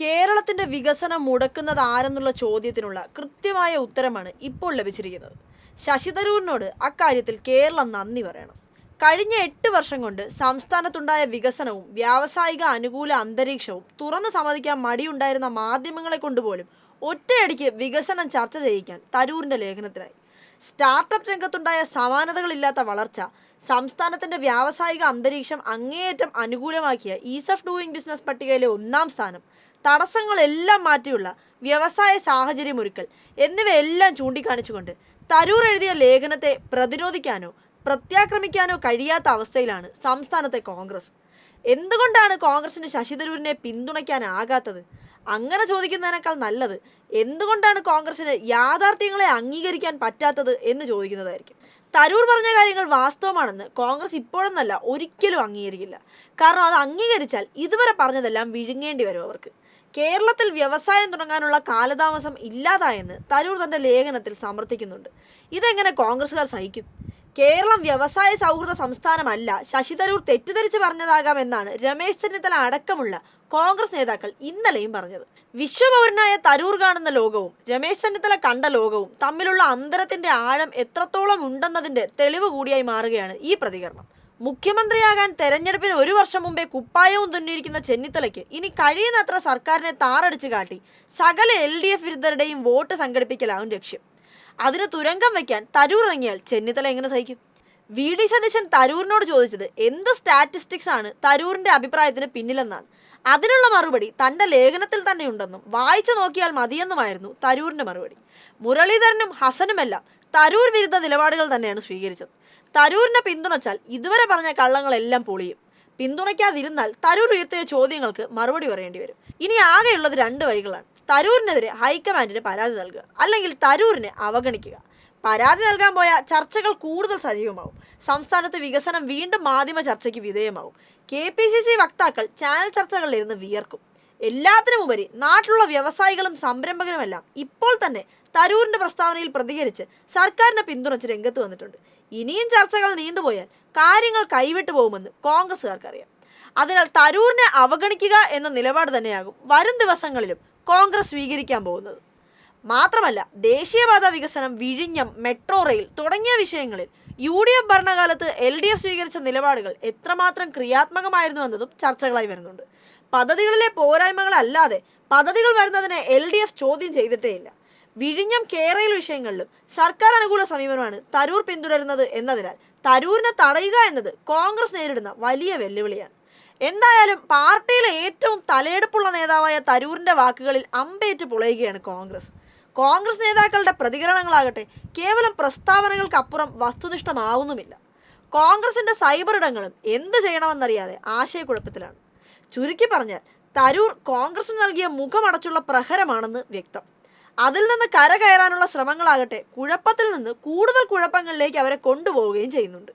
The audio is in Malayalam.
കേരളത്തിന്റെ വികസനം മുടക്കുന്നത് ആരെന്നുള്ള ചോദ്യത്തിനുള്ള കൃത്യമായ ഉത്തരമാണ് ഇപ്പോൾ ലഭിച്ചിരിക്കുന്നത്. ശശി തരൂരിനോട് അക്കാര്യത്തിൽ കേരളം നന്ദി പറയണം. കഴിഞ്ഞ എട്ട് വർഷം കൊണ്ട് സംസ്ഥാനത്തുണ്ടായ വികസനവും വ്യാവസായിക അനുകൂല അന്തരീക്ഷവും തുറന്നു സമ്മതിക്കാൻ മടിയുണ്ടായിരുന്ന മാധ്യമങ്ങളെ കൊണ്ടുപോലും ഒറ്റയടിക്ക് വികസനം ചർച്ച ചെയ്യിക്കാൻ തരൂരിന്റെ ലേഖനത്തിനായി. സ്റ്റാർട്ടപ്പ് രംഗത്തുണ്ടായ സമാനതകളില്ലാത്ത വളർച്ച സംസ്ഥാനത്തിന്റെ വ്യാവസായിക അന്തരീക്ഷം അങ്ങേയറ്റം അനുകൂലമാക്കിയ ഈസ് ഓഫ് ഡൂയിങ് ബിസിനസ് പട്ടികയിലെ ഒന്നാം സ്ഥാനം തടസ്സങ്ങളെല്ലാം മാറ്റിയുള്ള വ്യവസായ സാഹചര്യമൊരുക്കൽ എന്നിവയെല്ലാം ചൂണ്ടിക്കാണിച്ചുകൊണ്ട് തരൂർ എഴുതിയ ലേഖനത്തെ പ്രതിരോധിക്കാനോ പ്രത്യാക്രമിക്കാനോ കഴിയാത്ത അവസ്ഥയിലാണ് സംസ്ഥാനത്തെ കോൺഗ്രസ്. എന്തുകൊണ്ടാണ് കോൺഗ്രസിന് ശശി തരൂരിനെ പിന്തുണയ്ക്കാനാകാത്തത്? അങ്ങനെ ചോദിക്കുന്നതിനേക്കാൾ നല്ലത് എന്തുകൊണ്ടാണ് കോൺഗ്രസിന് യാഥാർത്ഥ്യങ്ങളെ അംഗീകരിക്കാൻ പറ്റാത്തത് എന്ന് ചോദിക്കുന്നതായിരിക്കും. തരൂർ പറഞ്ഞ കാര്യങ്ങൾ വാസ്തവമാണെന്ന് കോൺഗ്രസ് ഇപ്പോഴൊന്നല്ല ഒരിക്കലും അംഗീകരിക്കില്ല. കാരണം അത് അംഗീകരിച്ചാൽ ഇതുവരെ പറഞ്ഞതെല്ലാം വിഴുങ്ങേണ്ടി വരും അവർക്ക്. കേരളത്തിൽ വ്യവസായം തുടങ്ങാനുള്ള കാലതാമസം ഇല്ലാതായെന്ന് തരൂർ തന്റെ ലേഖനത്തിൽ സമർത്ഥിക്കുന്നുണ്ട്. ഇതെങ്ങനെ കോൺഗ്രസുകാർ സഹിക്കും? കേരളം വ്യവസായ സൗഹൃദ സംസ്ഥാനമല്ല. ശശി തരൂർ തെറ്റിദ്ധരിച്ച് പറഞ്ഞതാകാമെന്നാണ് രമേശ് ചെന്നിത്തല അടക്കമുള്ള കോൺഗ്രസ് നേതാക്കൾ ഇന്നലെയും പറഞ്ഞത്. വിശ്വപൗരനായ തരൂർ കാണുന്ന ലോകവും രമേശ് ചെന്നിത്തല കണ്ട ലോകവും തമ്മിലുള്ള അന്തരത്തിന്റെ ആഴം എത്രത്തോളം ഉണ്ടെന്നതിന്റെ തെളിവ് കൂടിയായി മാറുകയാണ് ഈ പ്രതികരണം. മുഖ്യമന്ത്രിയാകാൻ തെരഞ്ഞെടുപ്പിന് ഒരു വർഷം മുമ്പേ കുപ്പായവും തുന്നിയിരിക്കുന്ന ചെന്നിത്തലയ്ക്ക് ഇനി കഴിയുന്നത്ര സർക്കാരിനെ താറടിച്ചു കാട്ടി സകല എൽ ഡി എഫ് വിരുദ്ധരുടെയും വോട്ട് സംഘടിപ്പിക്കലാവും ലക്ഷ്യം. അതിന് തുരങ്കം വയ്ക്കാൻ തരൂർ ഇറങ്ങിയാൽ ചെന്നിത്തല എങ്ങനെ സഹിക്കും? വി ഡി സതീശൻ തരൂരിനോട് ചോദിച്ചത് എന്ത് സ്റ്റാറ്റിസ്റ്റിക്സ് ആണ് തരൂരിന്റെ അഭിപ്രായത്തിന് പിന്നിലെന്നാണ്. അതിനുള്ള മറുപടി തന്റെ ലേഖനത്തിൽ തന്നെ ഉണ്ടെന്നും വായിച്ചു നോക്കിയാൽ മതിയെന്നുമായിരുന്നു തരൂരിന്റെ മറുപടി. മുരളീധരനും ഹസനുമെല്ലാം തരൂർ വിരുദ്ധ നിലപാടുകൾ തന്നെയാണ് സ്വീകരിച്ചത്. തരൂരിനെ പിന്തുണച്ചാൽ ഇതുവരെ പറഞ്ഞ കള്ളങ്ങളെല്ലാം പൊളിയും. പിന്തുണയ്ക്കാതിരുന്നാൽ തരൂർ ഉയർത്തിയ ചോദ്യങ്ങൾക്ക് മറുപടി പറയേണ്ടി വരും. ഇനി ആകെയുള്ളത് രണ്ട് വഴികളാണ്. തരൂരിനെതിരെ ഹൈക്കമാൻഡിന് പരാതി നൽകുക അല്ലെങ്കിൽ തരൂരിനെ അവഗണിക്കുക. പരാതി നൽകാൻ പോയ ചർച്ചകൾ കൂടുതൽ സജീവമാവും. സംസ്ഥാനത്ത് വികസനം വീണ്ടും മാധ്യമ ചർച്ചയ്ക്ക് വിധേയമാവും. കെ പി സി സി വക്താക്കൾ ചാനൽ ചർച്ചകളിലിരുന്ന് വിയർക്കും. എല്ലാത്തിനുമുപരി നാട്ടിലുള്ള വ്യവസായികളും സംരംഭകരുമെല്ലാം ഇപ്പോൾ തന്നെ തരൂരിന്റെ പ്രസ്താവനയിൽ പ്രതികരിച്ച് സർക്കാരിനെ പിന്തുണച്ച് രംഗത്ത് വന്നിട്ടുണ്ട്. ഇനിയും ചർച്ചകൾ നീണ്ടുപോയാൽ കാര്യങ്ങൾ കൈവിട്ടു പോകുമെന്ന് കോൺഗ്രസ്സുകാർക്കറിയാം. അതിനാൽ തരൂരിനെ അവഗണിക്കുക എന്ന നിലപാട് തന്നെയാകും വരും ദിവസങ്ങളിലും കോൺഗ്രസ് സ്വീകരിക്കാൻ പോകുന്നത്. മാത്രമല്ല ദേശീയപാത വികസനം വിഴിഞ്ഞം മെട്രോ റെയിൽ തുടങ്ങിയ വിഷയങ്ങളിൽ യു ഡി എഫ് ഭരണകാലത്ത് എൽ ഡി എഫ് സ്വീകരിച്ച നിലപാടുകൾ എത്രമാത്രം ക്രിയാത്മകമായിരുന്നു എന്നതും ചർച്ചകളായി വരുന്നുണ്ട്. പദ്ധതികളിലെ പോരായ്മകളല്ലാതെ പദ്ധതികൾ വരുന്നതിനെ എൽ ഡി എഫ് ചോദ്യം ചെയ്തിട്ടേയില്ല വിഴിഞ്ഞം കേരള വിഷയങ്ങളിലും സർക്കാർ അനുകൂല സമീപനമാണ് തരൂർ പിന്തുടരുന്നത് എന്നതിനാൽ തരൂരിനെ തടയുക എന്നത് കോൺഗ്രസ് നേരിടുന്ന വലിയ വെല്ലുവിളിയാണ്. എന്തായാലും പാർട്ടിയിലെ ഏറ്റവും തലയെടുപ്പുള്ള നേതാവായ തരൂരിന്റെ വാക്കുകളിൽ അമ്പേറ്റ് പുളയുകയാണ് കോൺഗ്രസ്. കോൺഗ്രസ് നേതാക്കളുടെ പ്രതികരണങ്ങളാകട്ടെ കേവലം പ്രസ്താവനകൾക്കപ്പുറം വസ്തുനിഷ്ഠമാവുന്നുമില്ല. കോൺഗ്രസിന്റെ സൈബർ ഇടങ്ങളും എന്ത് ചെയ്യണമെന്നറിയാതെ ആശയക്കുഴപ്പത്തിലാണ്. ചുരുക്കി പറഞ്ഞാൽ തരൂർ കോൺഗ്രസിന് നൽകിയ മുഖമടച്ചുള്ള പ്രഹരമാണെന്ന് വ്യക്തം. അതിൽ നിന്ന് കരകയറാനുള്ള ശ്രമങ്ങളാകട്ടെ കുഴപ്പത്തിൽ നിന്ന് കൂടുതൽ കുഴപ്പങ്ങളിലേക്ക് അവരെ കൊണ്ടുപോവുകയും ചെയ്യുന്നുണ്ട്.